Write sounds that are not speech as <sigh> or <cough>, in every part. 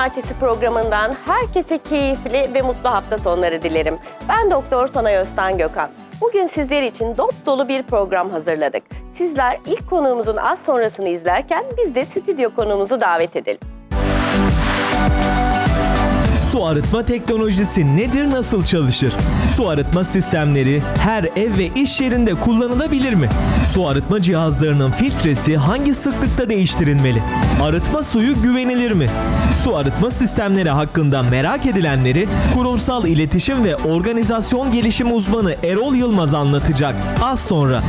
Cumartesi programından herkese keyifli ve mutlu hafta sonları dilerim. Ben Doktor Sonay Öztan Gökhan. Bugün sizler için dop dolu bir program hazırladık. Sizler ilk konuğumuzun az sonrasını izlerken biz de stüdyo konuğumuzu davet edelim. Su arıtma teknolojisi nedir, nasıl çalışır? Su arıtma sistemleri her ev ve iş yerinde kullanılabilir mi? Su arıtma cihazlarının filtresi hangi sıklıkta değiştirilmeli? Arıtma suyu güvenilir mi? Su arıtma sistemleri hakkında merak edilenleri kurumsal iletişim ve organizasyon gelişim uzmanı Erol Yılmaz anlatacak. Az sonra.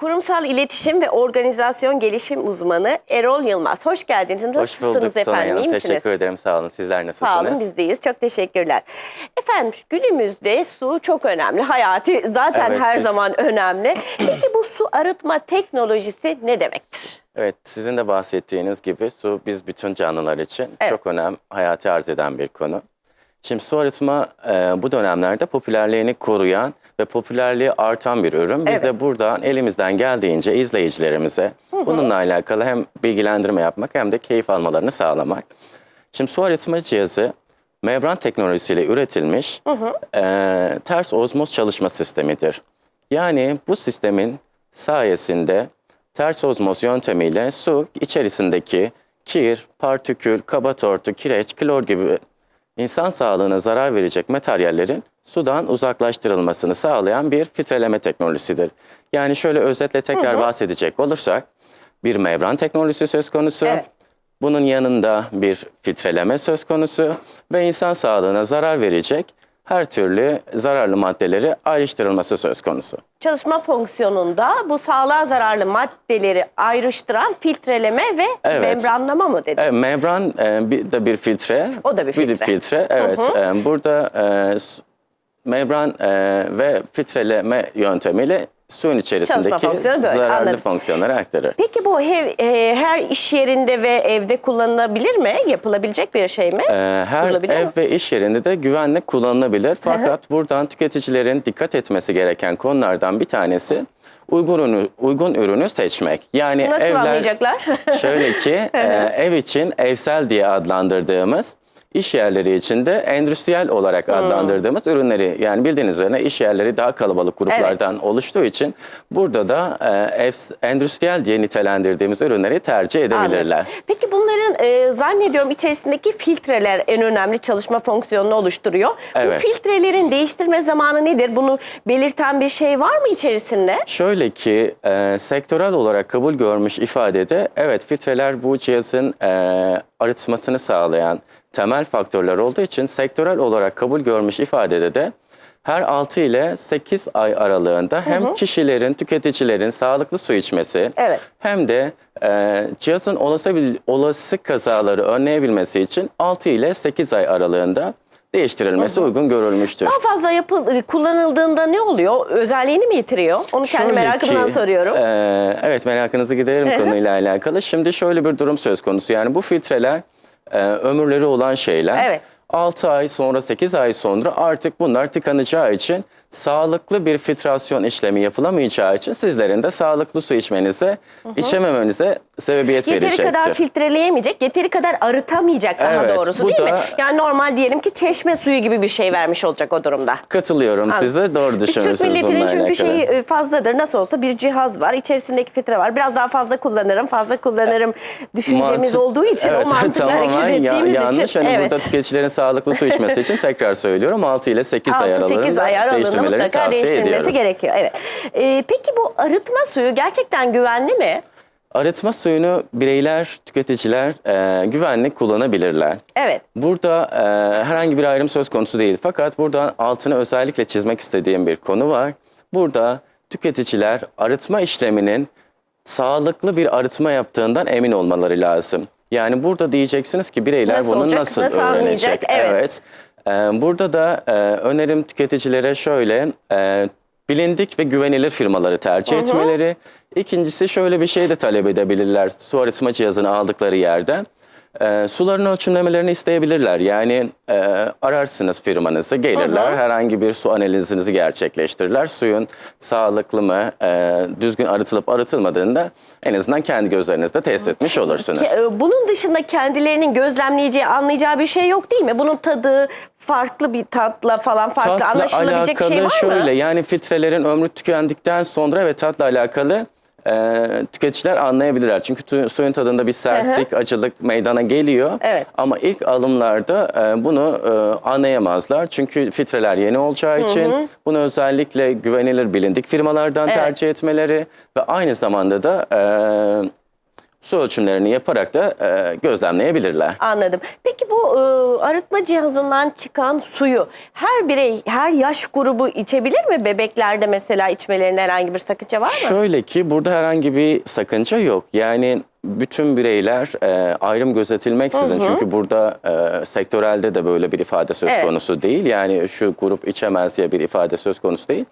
Kurumsal İletişim ve Organizasyon Gelişim Uzmanı Erol Yılmaz. Hoş geldiniz. Hoş Nasılsınız bulduk efendim? Hanım. misiniz? Teşekkür ederim. Sağ olun. Sizler nasılsınız? Sağ olun bizdeyiz. Çok teşekkürler. Efendim günümüzde su çok önemli. Hayati zaten Evet, her biz- zaman önemli. <clears throat> Peki bu su arıtma teknolojisi ne demektir? Evet, sizin de bahsettiğiniz gibi su biz bütün canlılar için Evet. çok önem, hayati arz eden bir konu. Şimdi su arıtma e, bu dönemlerde popülerliğini koruyan ve popülerliği artan bir ürün. Biz Evet. de buradan elimizden geldiğince izleyicilerimize bununla alakalı hem bilgilendirme yapmak hem de keyif almalarını sağlamak. Şimdi su arıtma cihazı membran teknolojisiyle üretilmiş e, ters ozmoz çalışma sistemidir. Yani bu sistemin sayesinde ters ozmoz yöntemiyle su içerisindeki kir, partikül, kaba tortu, kireç, klor gibi insan sağlığına zarar verecek materyallerin sudan uzaklaştırılmasını sağlayan bir filtreleme teknolojisidir. Yani şöyle özetle tekrar bahsedecek olursak bir membran teknolojisi söz konusu. Evet. Bunun yanında bir filtreleme söz konusu ve insan sağlığına zarar verecek her türlü zararlı maddeleri ayrıştırılması söz konusu. Çalışma fonksiyonunda bu sağlığa zararlı maddeleri ayrıştıran filtreleme ve Evet. membranlama mı dedi? Evet, membran e, bir, de bir filtre. O da bir filtre. evet. E, burada e, membran e, ve filtreleme yöntemiyle suyun içerisindeki fonksiyonu böyle, zararlı anladım. fonksiyonları aktarır. Peki bu hev- e, her iş yerinde ve evde kullanılabilir mi? Yapılabilecek bir şey mi? Ee, her ev mi? ve iş yerinde de güvenle kullanılabilir. Fakat buradan tüketicilerin dikkat etmesi gereken konulardan bir tanesi uygun ürünü, uygun ürünü seçmek. Yani Nasıl evler anlayacaklar? şöyle ki <laughs> e, ev için evsel diye adlandırdığımız iş yerleri için de endüstriyel olarak Hmm. adlandırdığımız ürünleri yani bildiğiniz üzere iş yerleri daha kalabalık gruplardan oluştuğu için burada da e, endüstriyel diye nitelendirdiğimiz ürünleri tercih edebilirler. Anladım. Peki bunların e, zannediyorum içerisindeki filtreler en önemli çalışma fonksiyonunu oluşturuyor. Bu Evet. filtrelerin değiştirme zamanı nedir? Bunu belirten bir şey var mı içerisinde? Şöyle ki e, sektörel olarak kabul görmüş ifadede evet filtreler bu cihazın e, arıtmasını sağlayan temel faktörler olduğu için sektörel olarak kabul görmüş ifadede de her 6 ile 8 ay aralığında hem kişilerin, tüketicilerin sağlıklı su içmesi Evet. hem de e, cihazın olası, olası kazaları önleyebilmesi için 6 ile 8 ay aralığında değiştirilmesi uygun görülmüştür. Daha fazla yapıl kullanıldığında ne oluyor? Özelliğini mi yitiriyor? Onu kendi merakımdan ki, soruyorum. e, evet merakınızı giderelim konuyla alakalı. Şimdi şöyle bir durum söz konusu. Yani bu filtreler e, ömürleri olan şeyler. Evet. 6 ay sonra 8 ay sonra artık bunlar tıkanacağı için sağlıklı bir filtrasyon işlemi yapılamayacağı için sizlerin de sağlıklı su içmenize, içememenize sebebiyet Yeteri verecektir. kadar filtreleyemeyecek, yeteri kadar arıtamayacak daha Evet, doğrusu bu değil mi? da- Yani normal diyelim ki çeşme suyu gibi bir şey vermiş olacak o durumda. Katılıyorum size. Doğru Biz Türk milletinin bununla çünkü alakalı. şeyi e, fazladır. Nasıl olsa bir cihaz var. içerisindeki filtre var. Biraz daha fazla kullanırım, fazla kullanırım düşüncemiz Mantık- olduğu için evet, <laughs> o mantıkla tamamen hareket ya- ettiğimiz yanlış. için. Hani evet. burada tüketicilerin sağlıklı su içmesi için tekrar söylüyorum 6 ile 8 ay 6-8 aralığında ay değiştirmelerini mutlaka tavsiye değiştirilmesi ediyoruz. gerekiyor. Evet. Ee, peki bu arıtma suyu gerçekten güvenli mi? Arıtma suyunu bireyler, tüketiciler e, güvenli kullanabilirler. Evet. Burada e, herhangi bir ayrım söz konusu değil. Fakat burada altını özellikle çizmek istediğim bir konu var. Burada tüketiciler arıtma işleminin sağlıklı bir arıtma yaptığından emin olmaları lazım. Yani burada diyeceksiniz ki bireyler Nasıl bunu olacak, nasıl, nasıl öğrenecek? anlayacak? Evet. E, burada da e, önerim tüketicilere şöyle e, bilindik ve güvenilir firmaları tercih etmeleri. İkincisi şöyle bir şey de talep edebilirler su arıtma cihazını aldıkları yerden. E, suların ölçümlemelerini isteyebilirler. Yani e, ararsınız firmanızı, gelirler, herhangi bir su analizinizi gerçekleştirirler. Suyun sağlıklı mı, e, düzgün arıtılıp arıtılmadığını da en azından kendi gözlerinizde test etmiş olursunuz. E, Bunun dışında kendilerinin gözlemleyeceği, anlayacağı bir şey yok değil mi? Bunun tadı farklı bir tatla falan farklı Tatla anlaşılabilecek bir şey var şöyle mı? yani filtrelerin ömrü tükendikten sonra ve tatla alakalı e, tüketiciler anlayabilirler. Çünkü suyun tadında bir sertlik, acılık meydana geliyor. Evet. Ama ilk alımlarda e, bunu e, anlayamazlar. Çünkü filtreler yeni olacağı için bunu özellikle güvenilir bilindik firmalardan Evet. tercih etmeleri ve aynı zamanda da e, su ölçümlerini yaparak da e, gözlemleyebilirler. Anladım. Peki bu e, arıtma cihazından çıkan suyu her birey, her yaş grubu içebilir mi? Bebeklerde mesela içmelerinde herhangi bir sakınca var mı? Şöyle ki burada herhangi bir sakınca yok. Yani bütün bireyler e, ayrım gözetilmeksizin çünkü burada e, sektörelde de böyle bir ifade söz Evet. konusu değil. Yani şu grup içemez diye bir ifade söz konusu değil.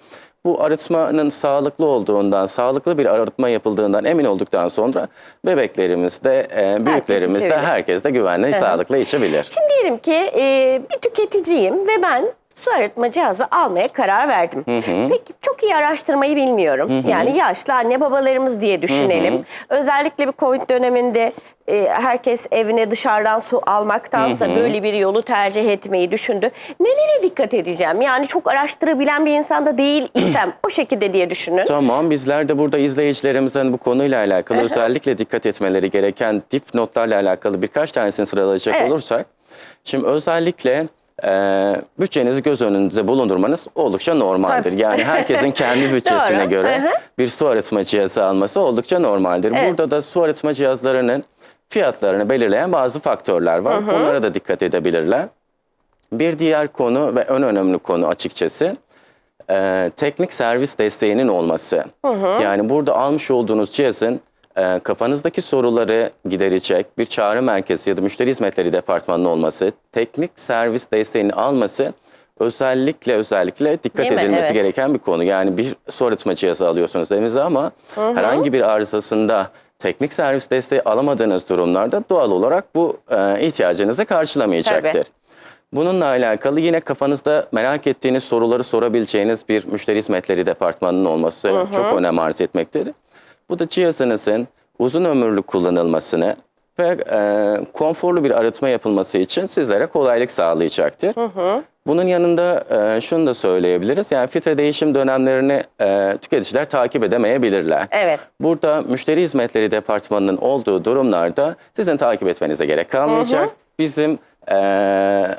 Bu arıtmanın sağlıklı olduğundan, sağlıklı bir arıtma yapıldığından emin olduktan sonra bebeklerimiz de, e, büyüklerimiz de herkes de güvenle, sağlıklı içebilir. Şimdi diyelim ki e, bir tüketiciyim ve ben su arıtma cihazı almaya karar verdim. Peki çok iyi araştırmayı bilmiyorum. Yani yaşlı anne babalarımız diye düşünelim. Özellikle bir Covid döneminde e, herkes evine dışarıdan su almaktansa böyle bir yolu tercih etmeyi düşündü. Nelere dikkat edeceğim? Yani çok araştırabilen bir insan da değil isem o şekilde diye düşünün. Tamam bizler de burada izleyicilerimizin bu konuyla alakalı <laughs> özellikle dikkat etmeleri gereken dipnotlarla alakalı birkaç tanesini sıralayacak Evet. olursak. Şimdi özellikle e, bütçenizi göz önünde bulundurmanız oldukça normaldir. Tabii. Yani herkesin kendi <laughs> bütçesine göre Hı hı. bir su arıtma cihazı alması oldukça normaldir. Evet. Burada da su arıtma cihazlarının fiyatlarını belirleyen bazı faktörler var. Bunlara da dikkat edebilirler. Bir diğer konu ve en önemli konu açıkçası e, teknik servis desteğinin olması. Yani burada almış olduğunuz cihazın e, kafanızdaki soruları giderecek bir çağrı merkezi ya da müşteri hizmetleri departmanının olması, teknik servis desteğini alması özellikle özellikle dikkat Değil mi? edilmesi Evet. gereken bir konu. Yani bir su arıtma cihazı alıyorsunuz evinize ama herhangi bir arızasında teknik servis desteği alamadığınız durumlarda doğal olarak bu e, ihtiyacınızı karşılamayacaktır. Tabii. Bununla alakalı yine kafanızda merak ettiğiniz soruları sorabileceğiniz bir müşteri hizmetleri departmanının olması çok önem arz etmektedir. Bu da cihazınızın uzun ömürlü kullanılmasını ve e, konforlu bir arıtma yapılması için sizlere kolaylık sağlayacaktır. Bunun yanında e, şunu da söyleyebiliriz. Yani filtre değişim dönemlerini e, tüketiciler takip edemeyebilirler. Evet. Burada müşteri hizmetleri departmanının olduğu durumlarda sizin takip etmenize gerek kalmayacak. Bizim eee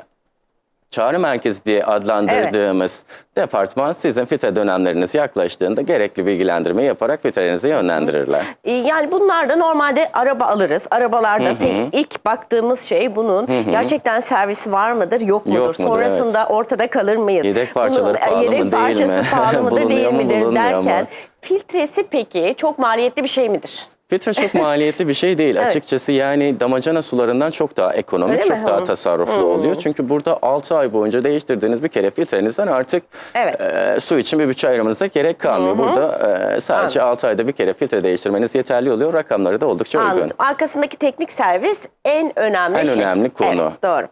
çağrı merkezi diye adlandırdığımız departman sizin filtre dönemleriniz yaklaştığında gerekli bilgilendirme yaparak filtrelerinizi yönlendirirler. Yani bunlarda normalde araba alırız. Arabalarda tek ilk baktığımız şey bunun gerçekten servisi var mıdır, yok mudur? Yok mudur, Sonrasında ortada kalır mıyız? Yedek parçaları Bunun, e, pahalı mı, yedek değil parçası mi? pahalı <laughs> mıdır, değil mu, midir bulunmuyor mu? derken filtresi peki çok maliyetli bir şey midir? Filtre çok maliyetli bir şey değil <laughs> açıkçası. Yani damacana sularından çok daha ekonomik, Öyle çok mi? daha Hı. tasarruflu oluyor. Çünkü burada 6 ay boyunca değiştirdiğiniz bir kere filtrenizden artık Evet. e, su için bir bütçe ayırmanıza gerek kalmıyor. Burada e, sadece 6 ayda bir kere filtre değiştirmeniz yeterli oluyor. Rakamları da oldukça uygun. Anladım. Arkasındaki teknik servis en önemli En şey. önemli konu. Evet, doğru.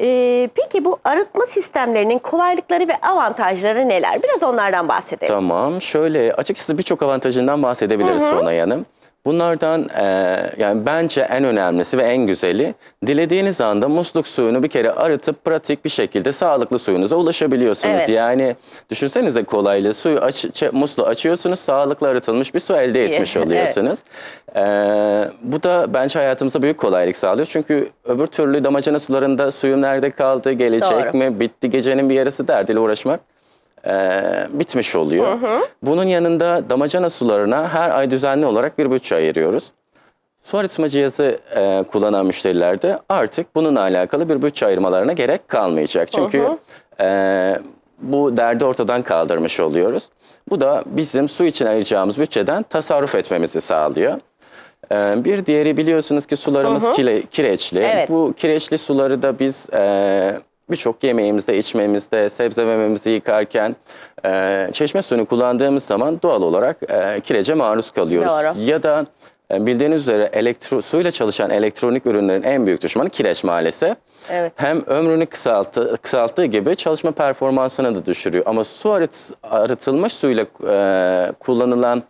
Ee, peki bu arıtma sistemlerinin kolaylıkları ve avantajları neler? Biraz onlardan bahsedelim. Tamam. Şöyle açıkçası birçok avantajından bahsedebiliriz Sonay Hanım. Bunlardan e, yani bence en önemlisi ve en güzeli dilediğiniz anda musluk suyunu bir kere arıtıp pratik bir şekilde sağlıklı suyunuza ulaşabiliyorsunuz. Evet. Yani düşünsenize kolaylığı suyu aç, musluğu açıyorsunuz sağlıklı arıtılmış bir su elde etmiş Evet. oluyorsunuz. E, bu da bence hayatımızda büyük kolaylık sağlıyor. Çünkü öbür türlü damacana sularında suyum nerede kaldı, gelecek Doğru. mi, bitti gecenin bir yarısı derdiyle uğraşmak e, bitmiş oluyor. Bunun yanında damacana sularına her ay düzenli olarak bir bütçe ayırıyoruz. Su arıtma cihazı e, kullanan müşterilerde artık bununla alakalı bir bütçe ayırmalarına gerek kalmayacak. Çünkü e, bu derdi ortadan kaldırmış oluyoruz. Bu da bizim su için ayıracağımız bütçeden tasarruf etmemizi sağlıyor. E, bir diğeri biliyorsunuz ki sularımız kile- kireçli. Evet. Bu kireçli suları da biz e, birçok yemeğimizde, içmemizde, sebze mememizi yıkarken e, çeşme suyunu kullandığımız zaman doğal olarak e, kirece maruz kalıyoruz. Doğru. Ya da e, bildiğiniz üzere elektro, suyla çalışan elektronik ürünlerin en büyük düşmanı kireç maalesef. Evet. Hem ömrünü kısalttı, kısalttığı gibi çalışma performansını da düşürüyor. Ama su arıt, arıtılmış suyla e, kullanılan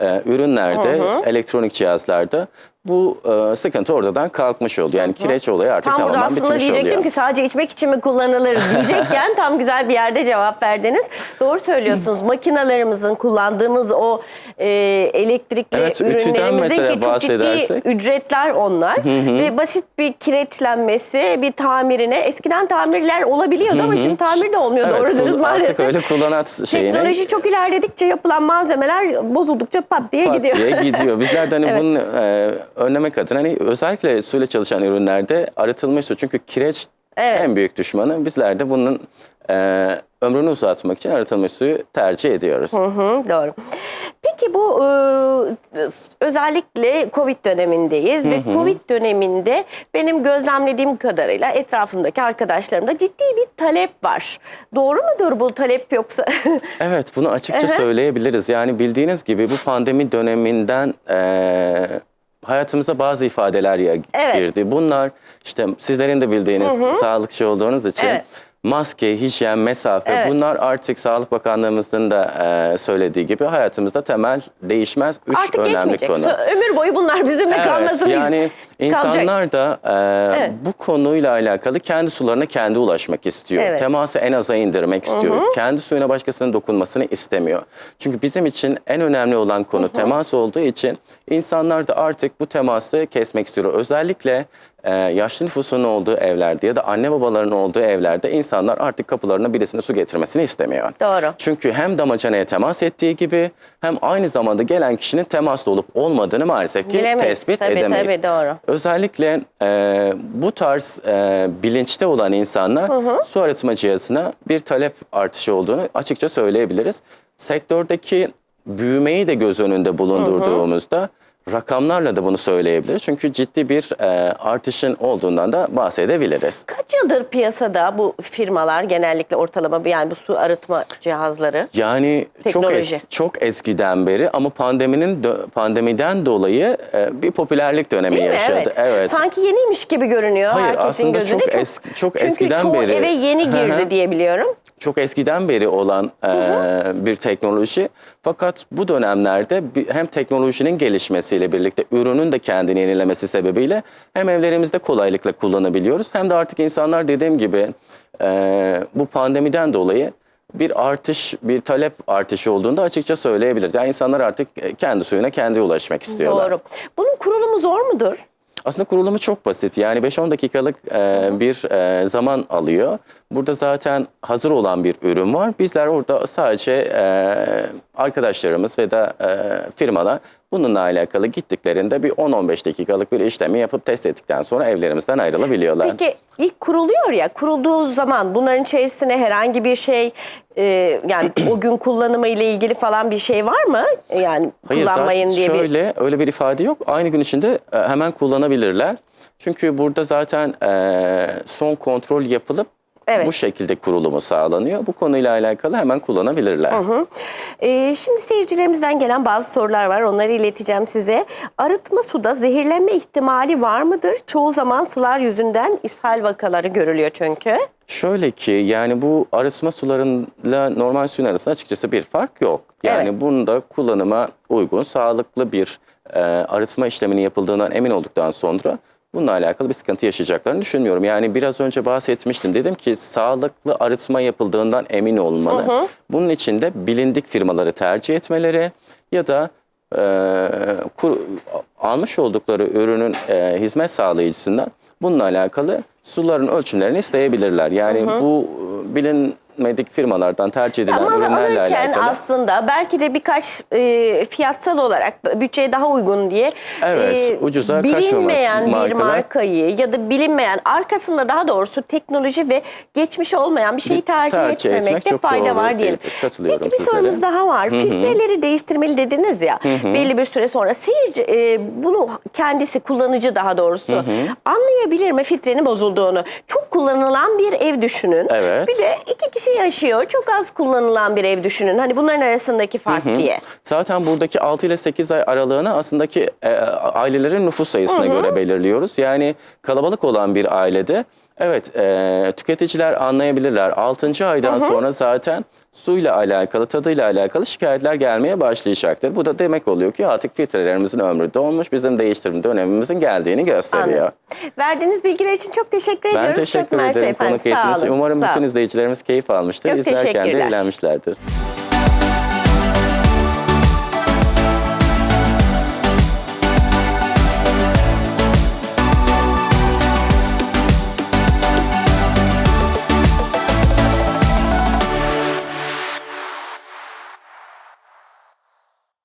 e, ürünlerde, elektronik cihazlarda bu e, sıkıntı oradan kalkmış oldu. Yani kireç olayı artık Tam tamamen aslında bitmiş diyecektim oluyor. ki sadece içmek için mi kullanılır diyecekken tam güzel bir yerde cevap verdiniz. Doğru söylüyorsunuz. Makinalarımızın kullandığımız o e, elektrikli Evet, ürünlerimizin ki çok ciddi ücretler onlar. Ve basit bir kireçlenmesi, bir tamirine eskiden tamirler olabiliyordu ama şimdi tamir de olmuyor Evet, doğru dürüst maalesef. Artık öyle kullanat şeyine Teknoloji çok ilerledikçe yapılan malzemeler bozuldukça pat diye pat gidiyor. diye gidiyor. Bizler de hani <laughs> Evet. bunu e, önlemek adına hani özellikle suyla çalışan ürünlerde arıtılmış su. Çünkü kireç Evet. en büyük düşmanı. Bizler de bunun e, ömrünü uzatmak için arıtılmış suyu tercih ediyoruz. Hı hı, doğru. Peki bu e, özellikle Covid dönemindeyiz ve Covid döneminde benim gözlemlediğim kadarıyla etrafımdaki arkadaşlarımda ciddi bir talep var. Doğru mudur bu talep yoksa? <laughs> Evet bunu açıkça söyleyebiliriz. Yani bildiğiniz gibi bu pandemi döneminden e, hayatımıza bazı ifadeler ya- Evet. girdi. Bunlar işte sizlerin de bildiğiniz sağlıkçı olduğunuz için Evet. Maske, hijyen, mesafe Evet. bunlar artık Sağlık Bakanlığımızın da e, söylediği gibi hayatımızda temel değişmez üç Artık önemli geçmeyecek. konu. Ömür boyu bunlar bizimle kalmasın. biz- yani kalacak. insanlar da e, Evet. bu konuyla alakalı kendi sularına kendi ulaşmak istiyor. Evet. Teması en aza indirmek istiyor. Kendi suyuna başkasının dokunmasını istemiyor. Çünkü bizim için en önemli olan konu temas olduğu için insanlar da artık bu teması kesmek istiyor. Özellikle e, yaşlı nüfusun olduğu evlerde ya da anne babaların olduğu evlerde insanlar artık kapılarına birisinin su getirmesini istemiyor. Doğru. Çünkü hem damacanaya temas ettiği gibi hem aynı zamanda gelen kişinin temaslı olup olmadığını maalesef ki Bilemeyiz. tespit Tabii, edemeyiz. tabii, doğru. Özellikle e, bu tarz e, bilinçte olan insanlar su arıtma cihazına bir talep artışı olduğunu açıkça söyleyebiliriz. Sektördeki büyümeyi de göz önünde bulundurduğumuzda rakamlarla da bunu söyleyebiliriz. Çünkü ciddi bir e, artışın olduğundan da bahsedebiliriz. Kaç yıldır piyasada bu firmalar genellikle ortalama bir- yani bu su arıtma cihazları? Yani çok Teknoloji. es- çok eskiden beri ama pandeminin pandemiden dolayı e, bir popülerlik dönemi Değil mi? yaşadı. Evet. Sanki yeniymiş gibi görünüyor Hayır, herkesin aslında gözünde. çok eski- çok Çünkü eskiden çoğu beri- eve yeni girdi diye biliyorum. çok eskiden beri olan e, bir teknoloji. Fakat bu dönemlerde bir- hem teknolojinin gelişmesiyle birlikte ürünün de kendini yenilemesi sebebiyle hem evlerimizde kolaylıkla kullanabiliyoruz hem de artık insanlar dediğim gibi e, bu pandemiden dolayı bir artış, bir talep artışı olduğunda açıkça söyleyebiliriz. Yani insanlar artık e, kendi suyuna kendi ulaşmak istiyorlar. Doğru. Bunun kurulumu zor mudur? Aslında kurulumu çok basit. Yani 5-10 dakikalık e, bir e, zaman alıyor. Burada zaten hazır olan bir ürün var. Bizler orada sadece e, arkadaşlarımız ve da e, firmalar bununla alakalı gittiklerinde bir 10-15 dakikalık bir işlemi yapıp test ettikten sonra evlerimizden ayrılabiliyorlar. Peki ilk kuruluyor ya kurulduğu zaman bunların içerisine herhangi bir şey e, yani <clears throat> o gün kullanımı ile ilgili falan bir şey var mı? Yani Hayır, kullanmayın diye bir şöyle öyle bir ifade yok. Aynı gün içinde e, hemen kullanabilirler. Çünkü burada zaten e, son kontrol yapılıp Evet. bu şekilde kurulumu sağlanıyor. Bu konuyla alakalı hemen kullanabilirler. Ee, şimdi seyircilerimizden gelen bazı sorular var. Onları ileteceğim size. Arıtma suda zehirlenme ihtimali var mıdır? Çoğu zaman sular yüzünden ishal vakaları görülüyor çünkü. Şöyle ki yani bu arıtma sularıyla normal suyun arasında açıkçası bir fark yok. Yani Evet. bunda kullanıma uygun, sağlıklı bir e, arıtma işleminin yapıldığından emin olduktan sonra bununla alakalı bir sıkıntı yaşayacaklarını düşünmüyorum. Yani biraz önce bahsetmiştim. Dedim ki sağlıklı arıtma yapıldığından emin olmalı. Bunun için de bilindik firmaları tercih etmeleri ya da e, kur- almış oldukları ürünün e, hizmet sağlayıcısından bununla alakalı suların ölçümlerini isteyebilirler. Yani bu e, bilinmedik firmalardan tercih edilen Ama ürünlerle alırken alakalı. aslında belki de birkaç e, fiyatsal olarak bütçeye daha uygun diye Evet, ucuza kaçmamak, bilinmeyen bir markalar- markayı ya da bilinmeyen arkasında daha doğrusu teknoloji ve geçmiş olmayan bir şeyi Bir tercih, tercih etmek etmemekte çok fayda doğru. var diyelim. Evet, katılıyorum Peki bir sizlere. sorumuz daha var. Filtreleri değiştirmeli dediniz ya belli bir süre sonra seyirci e, bunu kendisi kullanıcı daha doğrusu anlayabilir mi filtrenin bozulduğunu? Çok kullanılan bir ev düşünün. Evet. Bir de iki kişi kişi yaşıyor. Çok az kullanılan bir ev düşünün. Hani bunların arasındaki fark diye. Zaten buradaki 6 ile 8 ay aralığını aslında ki e, ailelerin nüfus sayısına göre belirliyoruz. Yani kalabalık olan bir ailede evet e, tüketiciler anlayabilirler. 6. aydan sonra zaten suyla alakalı, tadıyla alakalı şikayetler gelmeye başlayacaktır. Bu da demek oluyor ki artık filtrelerimizin ömrü dolmuş, bizim değiştirme dönemimizin geldiğini gösteriyor. Anladım. Verdiğiniz bilgiler için çok teşekkür Ben ediyoruz. teşekkür çok ederim konuk ettiğiniz. Umarım Sağ bütün izleyicilerimiz keyif almıştır. Çok İzlerken de eğlenmişlerdir.